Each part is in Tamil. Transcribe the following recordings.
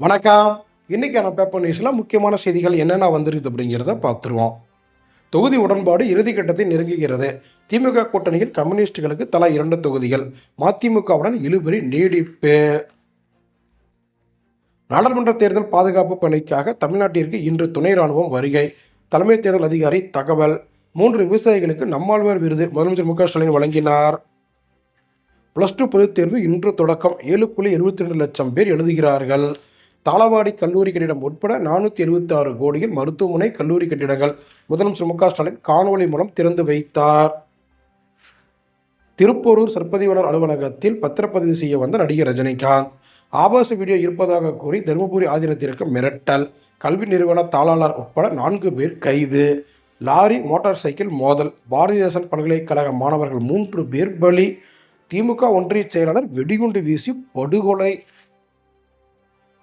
வணக்கம். இன்றைக்கான பேப்பர் நியூஸில் முக்கியமான செய்திகள் என்னென்ன வந்துருக்குது அப்படிங்கிறத பார்த்துருவோம். தொகுதி உடன்பாடு இறுதிக்கட்டத்தை நெருங்குகிறது. திமுக கூட்டணியில் கம்யூனிஸ்டுகளுக்கு தலா இரண்டு தொகுதிகள். மதிமுகவுடன் இழுபறி நீடிப்பு. நாடாளுமன்ற தேர்தல் பாதுகாப்பு பணிக்காக தமிழ்நாட்டிற்கு இன்று துணை ராணுவம் வருகை. தலைமை தேர்தல் அதிகாரி தகவல். மூன்று விவசாயிகளுக்கு நம்மாழ்வார் விருது. முதலமைச்சர் மு க ஸ்டாலின் வழங்கினார். ப்ளஸ் டூ பொதுத் தேர்வு இன்று தொடக்கம். ஏழு புள்ளி இருபத்தி ரெண்டு லட்சம் பேர் எழுதுகிறார்கள். தாளவாடி கல்லூரி கட்டிடம் உட்பட நானூற்றி எழுபத்தி ஆறு கோடியில் மருத்துவமனை கல்லூரி கட்டிடங்கள். முதலமைச்சர் மு. க. ஸ்டாலின் காணொலி மூலம் திறந்து வைத்தார். திருப்போரூர் சர்ப்பதிவாளர் அலுவலகத்தில் பத்திரப்பதிவு செய்ய வந்த நடிகர் ரஜினிகாந்த். ஆபாச வீடியோ இருப்பதாக கூறி தருமபுரி ஆதீனத்திற்கு மிரட்டல். கல்வி நிறுவன தாளாளர் உட்பட நான்கு பேர் கைது. லாரி மோட்டார் சைக்கிள் மோதல். பாரதிதாசன் பல்கலைக்கழக மாணவர்கள் மூன்று பேர் பலி. திமுக ஒன்றிய செயலாளர் வெடிகுண்டு வீசி படுகொலை.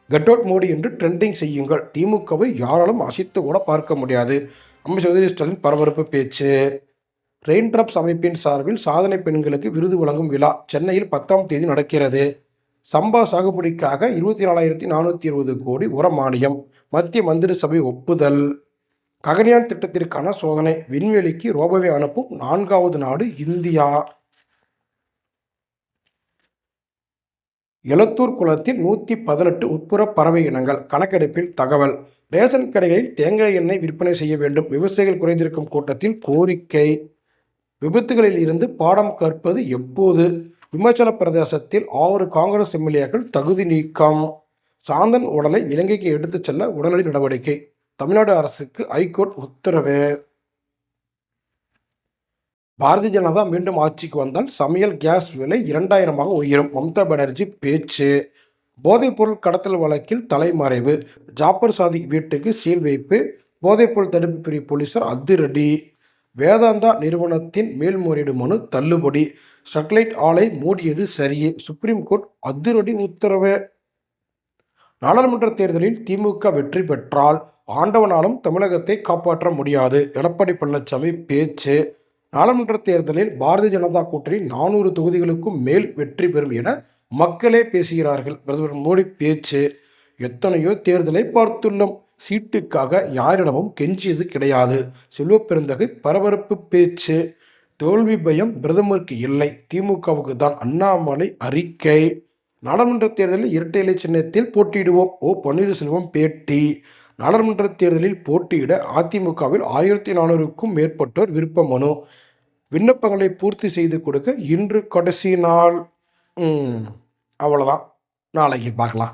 கெட் அவுட் மோடி என்று ட்ரெண்டிங் செய்யுங்கள். திமுகவை யாராலும் அசைத்து கூட பார்க்க முடியாது. அமைச்சர் உதயநிதி ஸ்டாலின் பரபரப்பு பேச்சு. ரெயின்ட்ரப்ஸ் அமைப்பின் சார்பில் சாதனை பெண்களுக்கு விருது வழங்கும் விழா சென்னையில் பத்தாம் தேதி நடக்கிறது. சம்பா சாகுபடிக்காக இருபத்தி நாலாயிரத்தி நானூற்றி இருபது கோடி உர மானியம். மத்திய மந்திரி சபை ஒப்புதல். ககன்யான் திட்டத்திற்கான சோதனை. விண்வெளிக்கு ரோபோவை அனுப்பும் நான்காவது நாடு இந்தியா. எலத்தூர் குளத்தில் நூற்றி பதினெட்டு உட்புற பறவை இனங்கள். கணக்கெடுப்பில் தகவல். ரேஷன் கடைகளில் தேங்காய் எண்ணெய் விற்பனை செய்ய வேண்டும். விவசாயிகள் குறைந்திருக்கும் கூட்டத்தில் கோரிக்கை. விபத்துகளில் இருந்து பாடம் கற்பது எப்போது? இமாச்சல பிரதேசத்தில் ஆறு காங்கிரஸ் எம்எல்ஏக்கள் தகுதி நீக்கம். சாந்தன் உடலை இலங்கைக்கு எடுத்துச் செல்ல உடனடி நடவடிக்கை. தமிழ்நாடு அரசுக்கு ஐகோர்ட் உத்தரவு. பாரதிய ஜனதா மீண்டும் ஆட்சிக்கு வந்தால் சமையல் கேஸ் விலை இரண்டாயிரமாக உயரும். மம்தா பானர்ஜி பேச்சு. போதைப்பொருள் கடத்தல் வழக்கில் தலைமறைவு. ஜாப்பர் சாதி வீட்டுக்கு சீல் வைப்பு. போதைப்பொருள் தடுப்பு பிரிவு போலீசார் அதிரடி. வேதாந்தா நிறுவனத்தின் மேல்முறையீடு மனு தள்ளுபடி. ஸ்டெர்லைட் ஆலை மூடியது சரியே சுப்ரீம் கோர்ட் அதிரடி உத்தரவு. நாடாளுமன்ற தேர்தலில் திமுக வெற்றி பெற்றால் ஆண்டவனாலும் தமிழகத்தை காப்பாற்ற முடியாது. எடப்பாடி பழனிசாமி பேச்சு. நாடாளுமன்ற தேர்தலில் பாரதிய ஜனதா கூட்டணி நானூறு தொகுதிகளுக்கும் மேல் வெற்றி பெறும் என மக்களே பேசுகிறார்கள். பிரதமர் மோடி பேச்சு. எத்தனையோ தேர்தலை பார்த்துள்ளோம். சீட்டுக்காக யாரிடமும் கெஞ்சியது கிடையாது. செல்வப்பெருந்தகை பரபரப்பு பேச்சு. தோல்வி பயம் பிரதமருக்கு இல்லை. திமுகவுக்கு தான் அண்ணாமலை அறிக்கை. நாடாளுமன்ற தேர்தலில் இரட்டை இலை சின்னத்தில் போட்டியிடுவோம். ஓ பன்னீர்செல்வம் பேட்டி. நாடாளுமன்ற தேர்தலில் போட்டியிட அதிமுகவில் ஆயிரத்தி நானூறுக்கும் மேற்பட்டோர் விருப்ப மனு. விண்ணப்பங்களை பூர்த்தி செய்து கொடுக்க இன்று கடைசி நாள். அவ்வளோதான் நாளைக்கு பார்க்கலாம்.